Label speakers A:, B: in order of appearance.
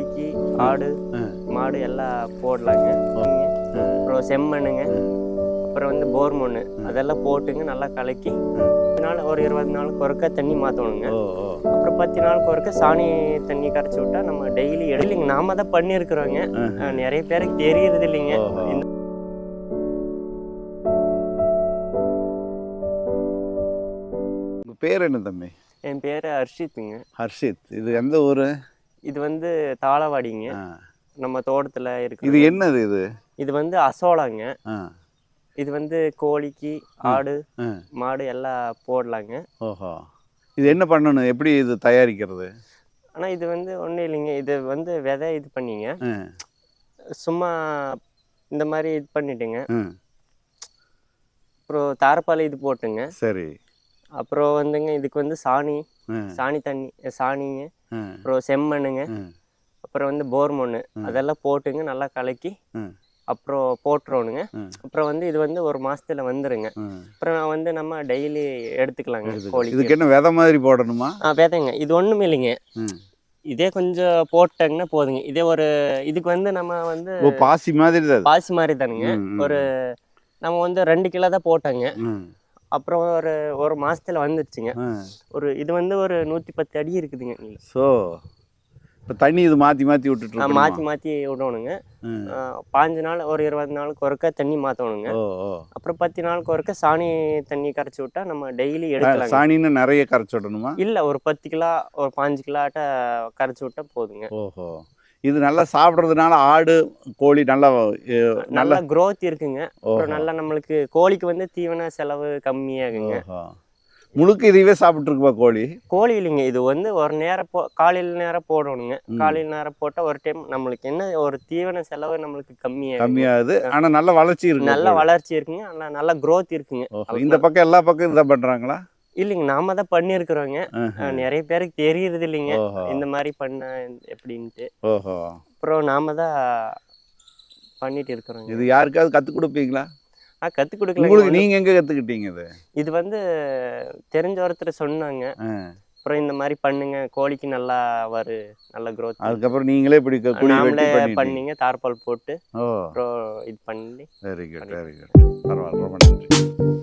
A: கோழிக்கு ஆடு. மாடு எல்லாம் போடலாங்க. அப்புறம் செம்மண்ணுங்க. அப்புறம் வந்து போர் மண்ணு. அதெல்லாம் போட்டுங்க நல்லா கலக்கி. நாள் ஒரு இருபது நாளுக்கு ஒருக்கா தண்ணி மாற்றணுங்க அப்புறம் பத்து நாளுக்கு ஒருக்கா சாணி தண்ணி கரைச்சி விட்டா நம்ம டெய்லி இல்லைங்க நாம தான் பண்ணியிருக்கிறோங்க. நிறைய பேருக்கு தெரியறது இல்லைங்க.
B: பேர் என்ன தம்பி?
A: என் பேர் ஹர்ஷித்துங்க.
B: ஹர்ஷித். இது எந்த ஊர்?
A: இது வந்து தாளவாடிங்க. நம்ம தோட்டத்தில்
B: இது
A: இருக்கு
B: என்னது இது?
A: இது வந்து அசோலாங்க. இது வந்து கோழிக்கு ஆடு. மாடு எல்லாம் போடலாங்க.
B: ஓஹோ. இது என்ன பண்ணணும்? எப்படி இது தயாரிக்கிறது?
A: ஆனால் இது வந்து ஒன்றும் இல்லைங்க. இது வந்து விதை இது பண்ணிங்க. சும்மா இந்த மாதிரி இது பண்ணிட்டுங்க. அப்புறம் தாரப்பால் இது போட்டுங்க.
B: சரி.
A: அப்புறம் வந்துங்க இதுக்கு வந்து சாணி சாணி தண்ணி சாணிங்க அப்புறம் செம்மண்ணுங்க அப்புறம் வந்து போர் மண்ணு. அதெல்லாம் போட்டுங்க நல்லா கலக்கி அப்புறம் போட்டுருவோனுங்க
B: ம்.
A: அப்புறம் வந்து இது வந்து ஒரு மாசத்துல வந்துருங்க. அப்புறம் நான் வந்து நம்ம டெய்லி எடுத்துக்கலாங்க கோழிக்கு.
B: இதுக்கு என்ன விதை மாதிரி போடணுமா?
A: ஆ பேதைங்க இது ஒன்றும் இல்லைங்க. இதே கொஞ்சம் போட்டாங்கன்னா போதுங்க. இதே ஒரு இதுக்கு வந்து நம்ம வந்து
B: பாசி மாதிரி.
A: பாசி மாதிரி தானுங்க. ஒரு நம்ம வந்து ரெண்டு கிலோ தான் போட்டோங்க. அப்புறம் ஒரு ஒரு மாசத்துல வந்துருச்சுங்க.
B: ஆ.
A: ஒரு இது வந்து ஒரு நூற்றி பத்து அடி இருக்குதுங்க.
B: ஸோ இப்போ தண்ணி இது மாற்றி மாற்றி விட்டுட்டு?
A: மாற்றி மாற்றி விடணுங்க. பாஞ்சு நாள் ஒரு இருபது நாளுக்கு ஒருக்கா தண்ணி மாற்றணுங்க அப்புறம் பத்து நாளுக்கு ஒருக்கா சாணி தண்ணி கரைச்சி விட்டா நம்ம டெய்லி
B: ஆ,
A: எடுக்கலாங்க.
B: சாணின்னு நிறைய கரைச்சி விடணுமா?
A: இல்லை ஒரு பத்து கிலோ ஒரு பாஞ்சு கிலோட்ட கரைச்சி விட்டா போதுங்க.
B: ஓஹோ. இது நல்லா சாப்பிட்றதுனால ஆடு கோழி நல்லா நல்ல
A: growth இருக்குங்க. அப்புறம் நல்லா நம்மளுக்கு கோழிக்கு வந்து தீவன செலவு கம்மியாகுங்க.
B: முழுக்க இதுவே சாப்பிட்ருக்குப்பா கோழி?
A: கோழி இல்லைங்க. இது வந்து ஒரு நேரம் போ காலையில் நேரம் போடணுங்க. காலையில் நேரம் போட்டால் ஒரு டைம் நம்மளுக்கு என்ன ஒரு தீவன செலவு நம்மளுக்கு கம்மியாகும்
B: கம்மியாகுது. ஆனால் நல்ல வளர்ச்சி இருக்கு
A: நல்ல வளர்ச்சி இருக்குங்க. நல்லா நல்ல growth இருக்குங்க.
B: இந்த பக்கம் எல்லா பக்கம் இதான் பண்ணுறாங்களா
A: இல்லைங்க நாம தான் பண்ணியிருக்கிறோங்க அஹ் நிறைய பேருக்கு தெரியறது இல்லைங்க. இந்த மாதிரி பண்ண எப்படின்ட்டு.
B: ஓஹோ.
A: அப்புறம் நாம தான் பண்ணிட்டு இருக்கிறோங்க.
B: இது யாருக்காவது கற்றுக் கொடுப்பீங்களா?
A: ஆ கற்றுக்
B: உங்களுக்கு
A: கொடுக்கல
B: நீங்கள் எங்கே கற்றுக்கிட்டீங்க இது?
A: இது வந்து தெரிஞ்ச ஒருத்தர் சொன்னாங்க. அப்புறம் இந்த மாதிரி பண்ணுங்க கோழிக்கு நல்லா வரு நல்ல growth
B: அதுக்கப்புறம் நீங்களே இப்படி
A: நாமளே பண்ணீங்க தார்பால் போட்டு அப்புறம் இது பண்ணி
B: வெரி குட் வெரி குட் பரவாயில்ல ரொம்ப நன்றி.